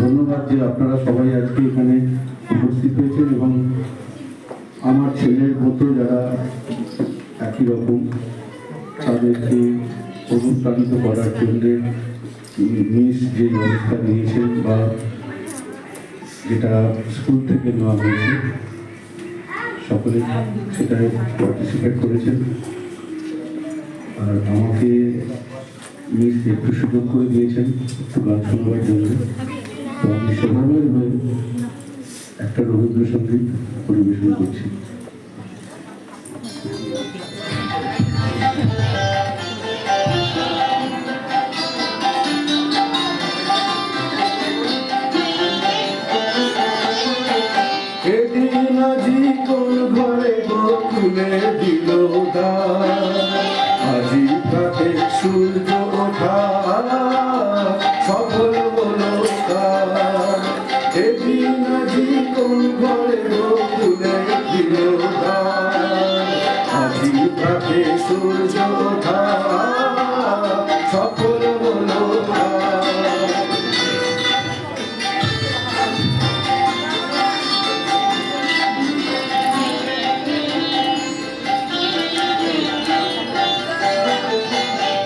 ধন্যবাদ যে আপনারা সবাই আজকে এখানে উপস্থিত হয়েছেন এবং আমার ছেলের মতো যারা একই রকম তাদেরকে অনুপ্রাণিত করার জন্য মিস যে ব্যবস্থা নিয়েছেন বা যেটা স্কুল থেকে নেওয়া হয়েছে, সকলে সেটায় পার্টিসিপেট করেছেন। আর আমাকে মিস একটু সুযোগ করে দিয়েছেন, একটু গান শোনাবার জন্য। আমি হয়ে একটা রবীন্দ্রসঙ্গীত পরিবেশন করছি। ঘরে বকুলে দিল আজি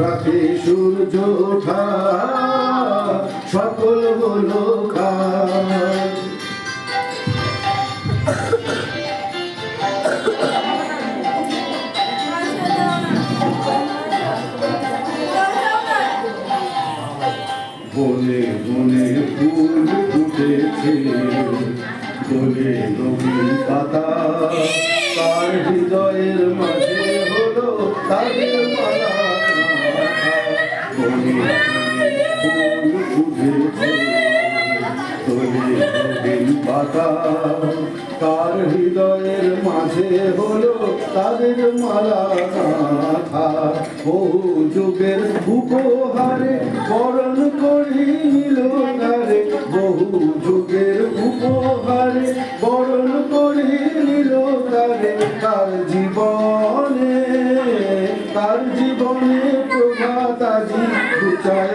প্রাতে সূর্য ওঠা সফল হলো বনে বনে ফুল ফুটেছে বলে নবীন পাতা। তার হৃদয়ের মাঝে হলো তাদের তোলে নবীন পাতা তার হৃদয়ের মাঝে হলো তাদের মালা বহু যুগের উপহারে বরণ করি নিল তারে বহু যুগের উপহারে বরণ করি নিল তারে তার জীবনে তার জীবনে প্রভাত আজি ঘুচায়